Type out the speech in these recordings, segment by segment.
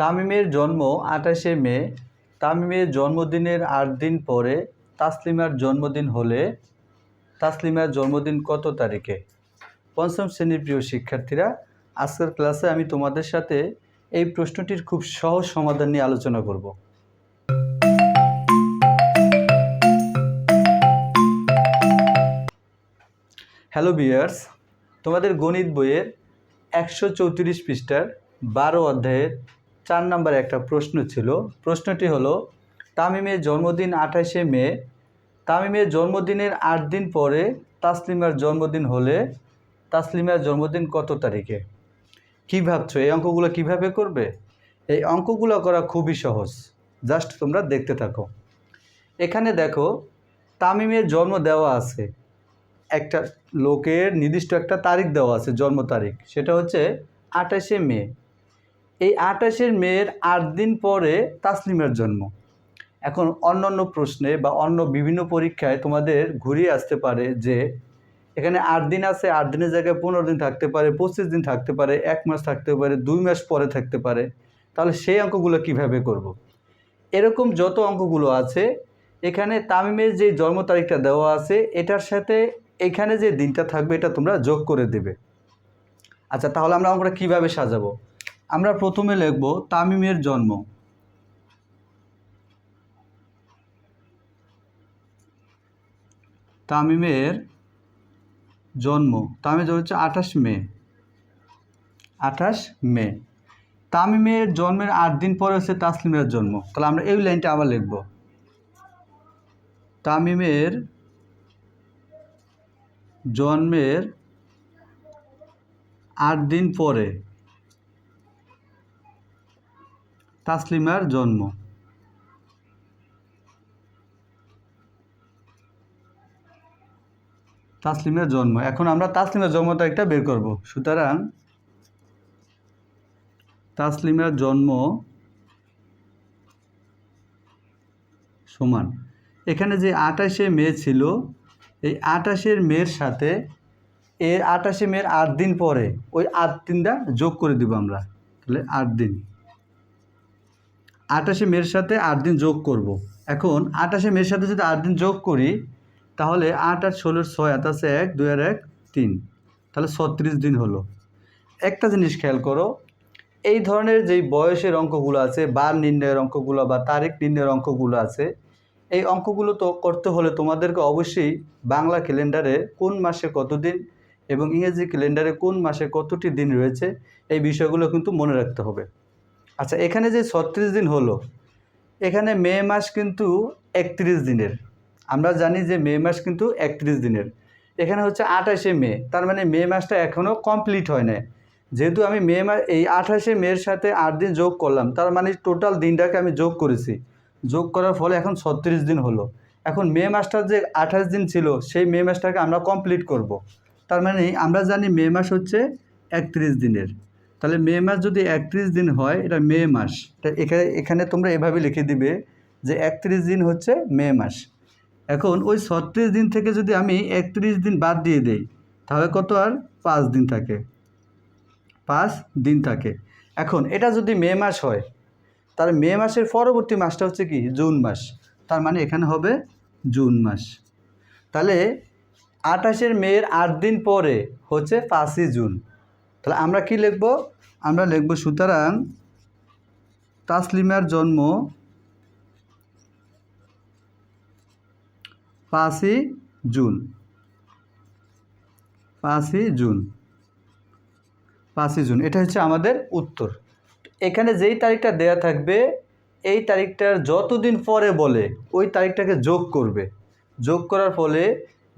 তামিমের জন্ম আঠাশে মে। তামিমের জন্মদিনের আট দিন পরে তাসলিমার জন্মদিন হলে তাসলিমার জন্মদিন কত তারিখে? পঞ্চম শ্রেণির প্রিয় শিক্ষার্থীরা, আজকের ক্লাসে আমি তোমাদের সাথে এই প্রশ্নটির খুব সহজ সমাধান নিয়ে আলোচনা করব। হ্যালো বিয়ার্স তোমাদের গণিত বইয়ের একশো চৌত্রিশ পৃষ্ঠার বারো অধ্যায়ের চার নম্বর একটা প্রশ্ন ছিল। প্রশ্নটি হলো, তামিমের জন্মদিন আঠাশে মে। তামিমের জন্মদিনের আট দিন পরে তাসলিমার জন্মদিন হলে তাসলিমার জন্মদিন কত তারিখে? কী ভাবছ? এই অঙ্কগুলো কীভাবে করবে? এই অঙ্কগুলো করা খুবই সহজ। জাস্ট তোমরা দেখতে থাকো। এখানে দেখো, তামিমের জন্ম দেওয়া আছে। একটা লোকের নির্দিষ্ট একটা তারিখ দেওয়া আছে, জন্ম তারিখ। সেটা হচ্ছে আঠাশে মে। এই আঠাশের মেয়ের আট দিন পরে তাসলিমের জন্ম। এখন অন্য অন্য প্রশ্নে বা অন্য বিভিন্ন পরীক্ষায় তোমাদের ঘুরিয়ে আসতে পারে যে, এখানে আট দিন আছে, আট দিনের জায়গায় পনেরো দিন থাকতে পারে, পঁচিশ দিন থাকতে পারে, এক মাস থাকতে পারে, দুই মাস পরে থাকতে পারে। তাহলে সেই অঙ্কগুলো কীভাবে করব। এরকম যত অঙ্কগুলো আছে, এখানে তামিমের যে জন্ম তারিখটা দেওয়া আছে, এটার সাথে এখানে যে দিনটা থাকবে, এটা তোমরা যোগ করে দেবে। আচ্ছা তাহলে আমরা অঙ্কটা কীভাবে সাজাবো? আমরা প্রথমে লিখব তামিমের জন্ম। তামিমের জন্ম। তামিমের জন্ম হচ্ছে আঠাশ মে। আঠাশ মে। তামিমের জন্মের আট দিন পরে হচ্ছে তাসলিমের জন্ম। তাহলে আমরা এই লাইনটা আবার লিখব। তামিমের জন্মের আট দিন পরে তাসলিমার জন্ম। তাসলিমের জন্ম। এখন আমরা তাসলিমের জন্ম তারিখটা বের করব। সুতরাং তাসলিমের জন্ম সমান। এখানে যে আঠাশে মে ছিল, এই আঠাশের মেয়ের সাথে এর আঠাশে মেয়ের আট দিন পরে ওই আট দিনটা যোগ করে দিব আমরা। তাহলে আট দিন। আঠাশে মেয়ের সাথে আট দিন যোগ করব। এখন আঠাশে মেয়ের সাথে যদি আট দিন যোগ করি, তাহলে আট আট ষোলোর ছয়, আট আছে এক, দুই আর এক, তিন। তাহলে ছত্রিশ দিন হলো। একটা জিনিস খেয়াল করো, এই ধরনের যেই বয়সের অঙ্কগুলো আছে, বার নির্ণয়ের অঙ্কগুলো বা তারিখ নির্ণয়ের অঙ্কগুলো আছে, এই অঙ্কগুলো তো করতে হলে তোমাদেরকে অবশ্যই বাংলা ক্যালেন্ডারে কোন মাসে কত দিন এবং ইংরেজি ক্যালেন্ডারে কোন মাসে কতটি দিন রয়েছে, এই বিষয়গুলো কিন্তু মনে রাখতে হবে। আচ্ছা এখানে যে ছত্রিশ দিন হলো, এখানে মে মাস কিন্তু একত্রিশ দিনের। আমরা জানি যে মে মাস কিন্তু একত্রিশ দিনের। এখানে হচ্ছে আঠাশে মে, তার মানে মে মাসটা এখনও কমপ্লিট হয় না যেহেতু আমি মে মাস, এই আঠাশে মের সাথে আট দিন যোগ করলাম, তার মানে টোটাল দিনটাকে আমি যোগ করেছি। যোগ করার ফলে এখন ছত্রিশ দিন হলো। এখন মে মাসটার যে আঠাশ দিন ছিল, সেই মে মাসটাকে আমরা কমপ্লিট করব। তার মানে আমরা জানি মে মাস হচ্ছে একত্রিশ দিনের। তাহলে মে মাস যদি একত্রিশ দিন হয়, এটা মে মাস। এটা এখানে এখানে তোমরা এভাবে লিখে দিবে যে একত্রিশ দিন হচ্ছে মে মাস। এখন ওই ছত্রিশ দিন থেকে যদি আমি একত্রিশ দিন বাদ দিয়ে দেই, তাহলে কত আর? পাঁচ দিন থাকে। পাঁচ দিন থাকে। এখন এটা যদি মে মাস হয়, তাহলে মে মাসের পরবর্তী মাসটা হচ্ছে কি? জুন মাস। তার মানে এখানে হবে জুন মাস। তাহলে আঠাশের মেয়ের আট দিন পরে হচ্ছে পাঁচই জুন। তাহলে আমরা কি লিখব? আমরা লিখব, সুতরাং তাসলিমার জন্ম পাঁচই জুন। পাঁচই জুন। পাঁচই জুন, এটা হচ্ছে আমাদের উত্তর। এখানে যেই তারিখটা দেয়া থাকবে, এই তারিখটার যতদিন পরে বলে, ওই তারিখটাকে যোগ করবে। যোগ করার ফলে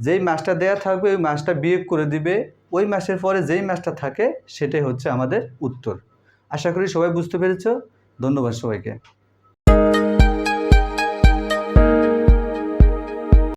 যেই মাসটা দেয়া থাকবে, ওই মাসটা বিয়োগ করে দিবে। ওই ম্যাচের পরে যেই ম্যাচটা থাকে, সেটাই হচ্ছে আমাদের উত্তর। আশা করি সবাই বুঝতে পেরেছ। ধন্যবাদ সবাইকে।